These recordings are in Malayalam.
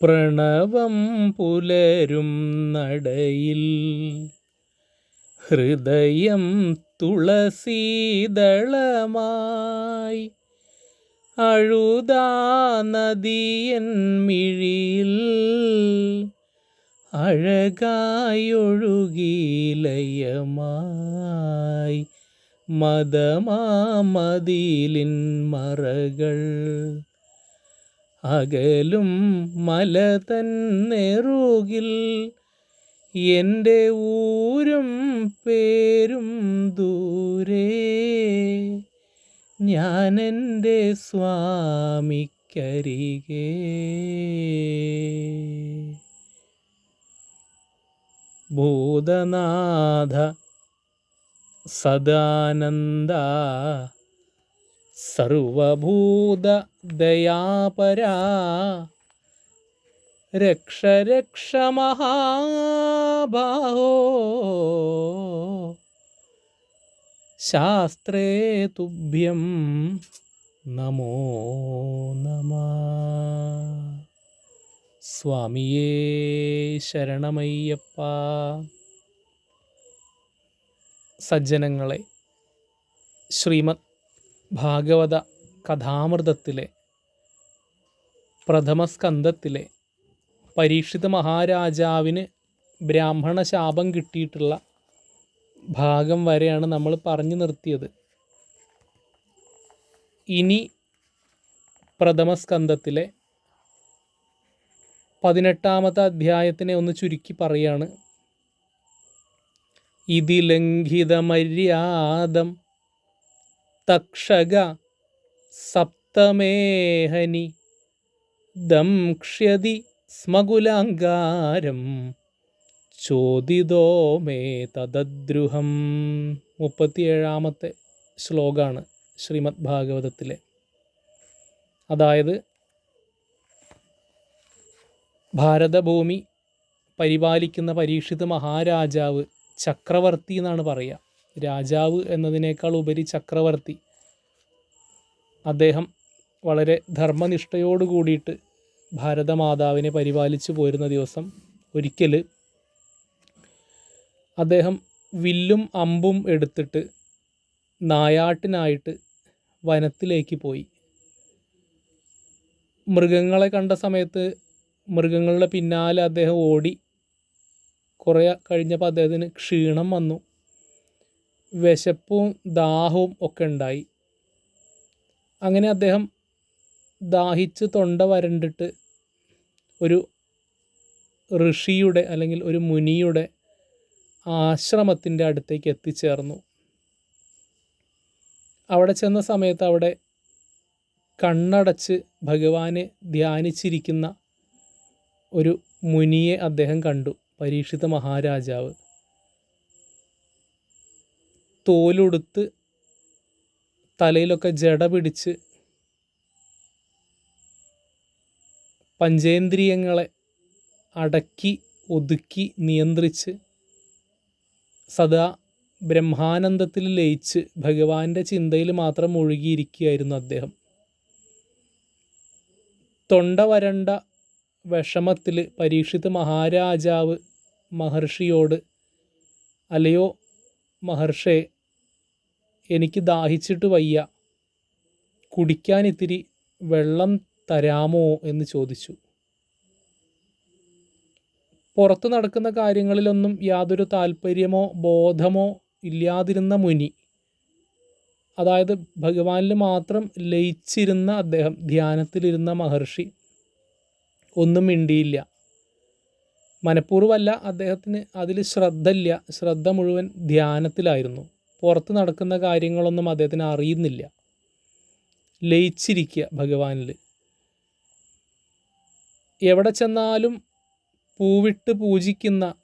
പ്രണവം പുലരും നടയിൽ ഹൃദയം തുളസീദളമായി അഴുതാ നദിയൻ മിഴിയിൽ അഴകായൊഴുകീലയമായി മതമാമതിലിൻ മറകൾ അകലും മല തന്നെറുകിൽ എന്റെ ഊരും പേരും ദൂരെ. എന്റെ സ്വാമിക്കരികെ. ഭൂതനാഥ സദാനന്ദ സർവഭൂത ദയാപരാ രക്ഷ രക്ഷ മഹാബാഹോ. ശാസ്ത്രേ തുഭ്യം നമോ നമ. സ്വാമിയേ ശരണമയ്യപ്പ. സജ്ജനങ്ങളെ ശ്രീമദ് ഭാഗവത കഥാമൃതത്തിലെ പ്രഥമസ്കന്ധത്തിലെ പരീക്ഷിത മഹാരാജാവിന് ബ്രാഹ്മണ ശാപം കിട്ടിയിട്ടുള്ള ഭാഗം വരെയാണ് നമ്മൾ പറഞ്ഞു നിർത്തിയത്. ഇനി പ്രഥമസ്കന്ധത്തിലെ പതിനെട്ടാമത്തെ അധ്യായത്തിനെ ഒന്ന് ചുരുക്കി പറയാണ്. ഇതിലംഘിതമര്യാദം തക്ഷക സപ്തമേഹനി ദംക്ഷ്യതി സ്മകുലാങ്കാരം ചോദിതോ മേ തദ്ദ്രുഹം. മുപ്പത്തിയേഴാമത്തെ ശ്ലോകാണ് ശ്രീമദ് ഭാഗവതത്തിലെ. അതായത് ഭാരതഭൂമി പരിപാലിക്കുന്ന പരീക്ഷിത് മഹാരാജാവ് ചക്രവർത്തി എന്നാണ് പറയുക. രാജാവ് എന്നതിനേക്കാൾ ഉപരി ചക്രവർത്തി. അദ്ദേഹം വളരെ ധർമ്മനിഷ്ഠയോട് കൂടിയിട്ട് ഭാരതമാതാവിനെ പരിപാലിച്ചു പോരുന്ന ദിവസം ഒരിക്കൽ അദ്ദേഹം വില്ലും അമ്പും എടുത്തിട്ട് നായാട്ടിനായിട്ട് വനത്തിലേക്ക് പോയി. മൃഗങ്ങളെ കണ്ട സമയത്ത് മൃഗങ്ങളുടെ പിന്നാലെ അദ്ദേഹം ഓടി. കുറേ കഴിഞ്ഞപ്പോൾ അദ്ദേഹത്തിന് ക്ഷീണം വന്നു. വിശപ്പും ദാഹവും ഒക്കെ ഉണ്ടായി. അങ്ങനെ അദ്ദേഹം ദാഹിച്ച് തൊണ്ട വരണ്ടിട്ട് ഒരു ഋഷിയുടെ അല്ലെങ്കിൽ ഒരു മുനിയുടെ ആശ്രമത്തിന്റെ അടുത്തേക്ക് എത്തിച്ചേർന്നു. അവിടെ ചെന്ന സമയത്ത് അവിടെ കണ്ണടച്ച് ഭഗവാനെ ധ്യാനിച്ചിരിക്കുന്ന ഒരു മുനിയെ അദ്ദേഹം കണ്ടു പരീക്ഷിത മഹാരാജാവ്. തോലുടുത്ത് തലയിലൊക്കെ ജട പിടിച്ച് പഞ്ചേന്ദ്രിയങ്ങളെ അടക്കി ഒതുക്കി നിയന്ത്രിച്ച് സദാ ബ്രഹ്മാനന്ദത്തിൽ ലയിച്ച് ഭഗവാന്റെ ചിന്തയിൽ മാത്രം മുഴുകിയിരിക്കുകയായിരുന്നു അദ്ദേഹം. തൊണ്ട വരണ്ട വിഷമത്തിൽ പരീക്ഷിത് മഹാരാജാവ് മഹർഷിയോട് അലയോ മഹർഷേ എനിക്ക് ദാഹിച്ചിട്ട് വയ്യ. കുടിക്കാൻ ഇത്തിരി വെള്ളം തരാമോ എന്ന് ചോദിച്ചു. പുറത്തു നടക്കുന്ന കാര്യങ്ങളിലൊന്നും യാതൊരു താല്പര്യമോ ബോധമോ ഇല്ലാതിരുന്ന മുനി. അതായത് ഭഗവാനിൽ മാത്രം ലയിച്ചിരുന്ന അദ്ദേഹം ധ്യാനത്തിലിരുന്ന മഹർഷി. ഒന്നും മിണ്ടിയില്ല. മനഃപൂർവമല്ല അദ്ദേഹത്തിന് അതിൽ ശ്രദ്ധയില്ല. ശ്രദ്ധ മുഴുവൻ ധ്യാനത്തിലായിരുന്നു. പുറത്ത് നടക്കുന്ന കാര്യങ്ങളൊന്നും അദ്ദേഹത്തിന് അറിയുന്നില്ല. ലയിച്ചിരിക്കുക ഭഗവാനിൽ എവിടെ ചെന്നാലും പൂവിട്ട് പൂജിക്കുന്ന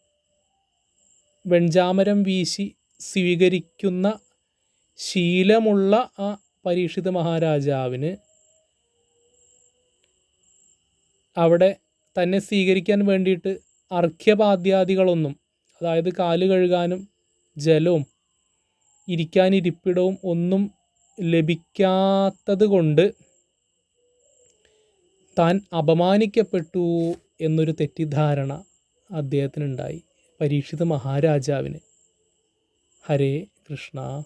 വെഞ്ചാമരം വീശി സ്വീകരിക്കുന്ന ശീലമുള്ള ആ പരീക്ഷിത മഹാരാജാവിന് അവിടെ തന്നെ സ്വീകരിക്കാൻ വേണ്ടിയിട്ട് അർഘ്യപാദ്യാദികളൊന്നും അതായത് കാൽ കഴുകാനും ജലവും ഇരിക്കാനിരിപ്പിടവും ഒന്നും ലഭിക്കാത്തത് കൊണ്ട് താൻ അപമാനിക്കപ്പെട്ടു എന്നൊരു തെറ്റിദ്ധാരണ അദ്ദേഹത്തിനുണ്ടായി. പരീക്ഷിത മഹാരാജാവിന്. ഹരേ കൃഷ്ണ.